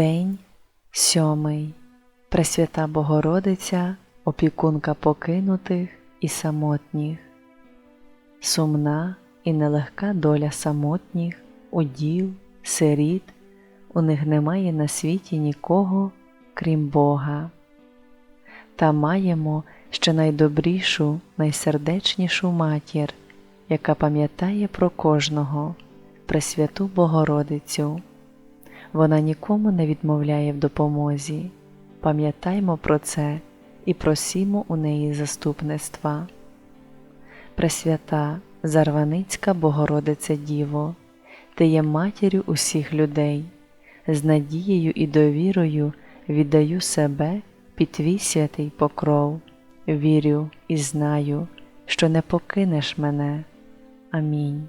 День сьомий. Пресвята Богородиця, опікунка покинутих і самотніх. Сумна і нелегка доля самотніх, удів, сиріт, у них немає на світі нікого, крім Бога. Та маємо ще найдобрішу, найсердечнішу матір, яка пам'ятає про кожного, Пресвяту Богородицю. Вона нікому не відмовляє в допомозі. Пам'ятаймо про це і просімо у неї заступництва. Пресвята, Зарваницька Богородице Діво, Ти є матір'ю усіх людей, з надією і довірою віддаю себе під твій святий покров, вірю і знаю, що не покинеш мене. Амінь.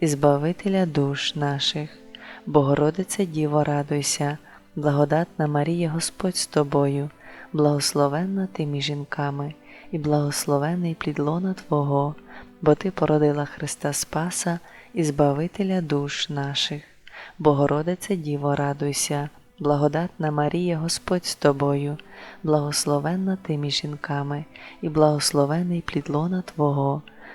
і Збавителя душ наших. Богородице Діво, радуйся, благодатна Марія Господь з тобою, благословенна ти між жінками, і благословений плід лона Твого, бо Ти породила Христа Спаса і Збавителя душ наших. Богородице Діво, радуйся, благодатна Марія Господь з тобою, благословенна ти між жінками, і благословений плід лона Твого,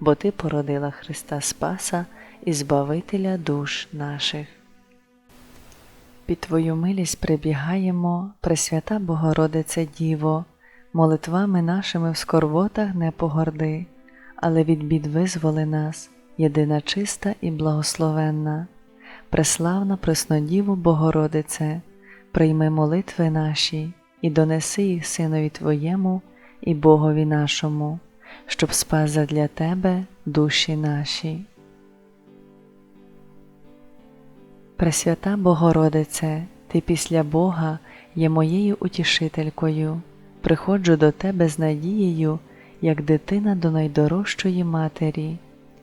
бо Ти породила Христа Спаса і Збавителя душ наших. Під Твою милість прибігаємо, Пресвята Богородице Діво, молитвами нашими в скорботах не погорди, але від бід визволи нас, єдина чиста і благословенна, преславна Преснодіву Богородице, прийми молитви наші і донеси їх Синові Твоєму і Богові нашому, щоб спас задля Тебе душі наші. Пресвята Богородице, Ти після Бога є моєю утішителькою, приходжу до Тебе з надією, як дитина до найдорожчої матері,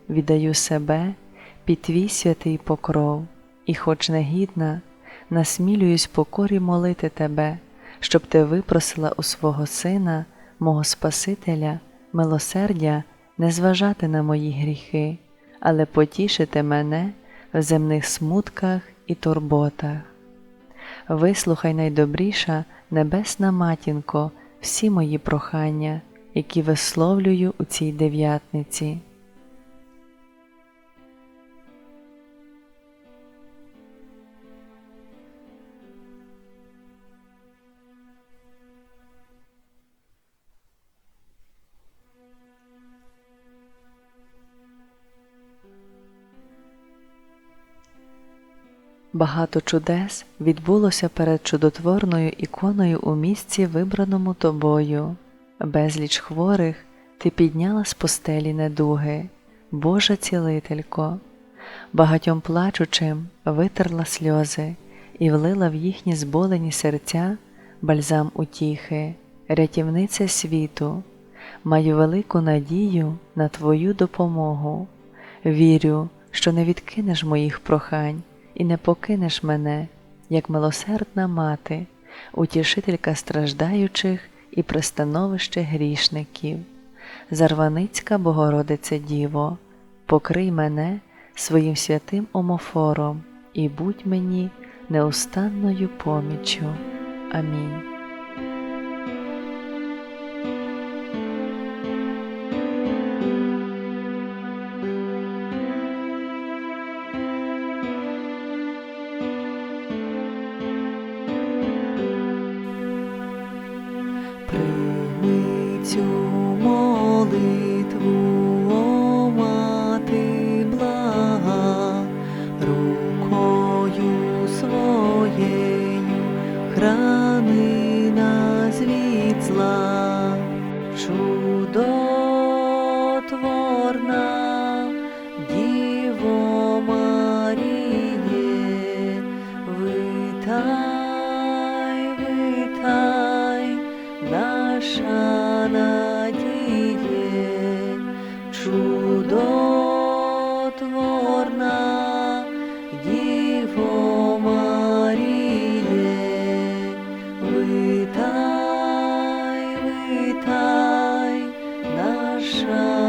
віддаю себе під Твій святий покров, і, хоч негідна, насмілююсь покорі молити Тебе, щоб Ти випросила у свого Сина, мого Спасителя, милосердя не зважати на мої гріхи, але потішити мене в земних смутках і турботах. Вислухай найдобріша, Небесна Матінко, всі мої прохання які висловлюю у цій дев'ятниці. Багато чудес відбулося перед чудотворною іконою у місці, вибраному тобою. Безліч хворих ти підняла з постелі недуги, Божа цілителько, багатьом плачучим витерла сльози і влила в їхні зболені серця бальзам утіхи, рятівниця світу, маю велику надію на Твою допомогу. Вірю, що не відкинеш моїх прохань і не покинеш мене, як милосердна мати, утішителька страждаючих і пристановище грішників. Зарваницька Богородице Діво, покрий мене своїм святим омофором і будь мені неустанною поміччю. Амінь. Молитву, о мати блага, рукою своєю храни нас від зла, чудотворна Діво Маріє, витай, витай, наша чудотворна Діво Маріє, витай, витай, наша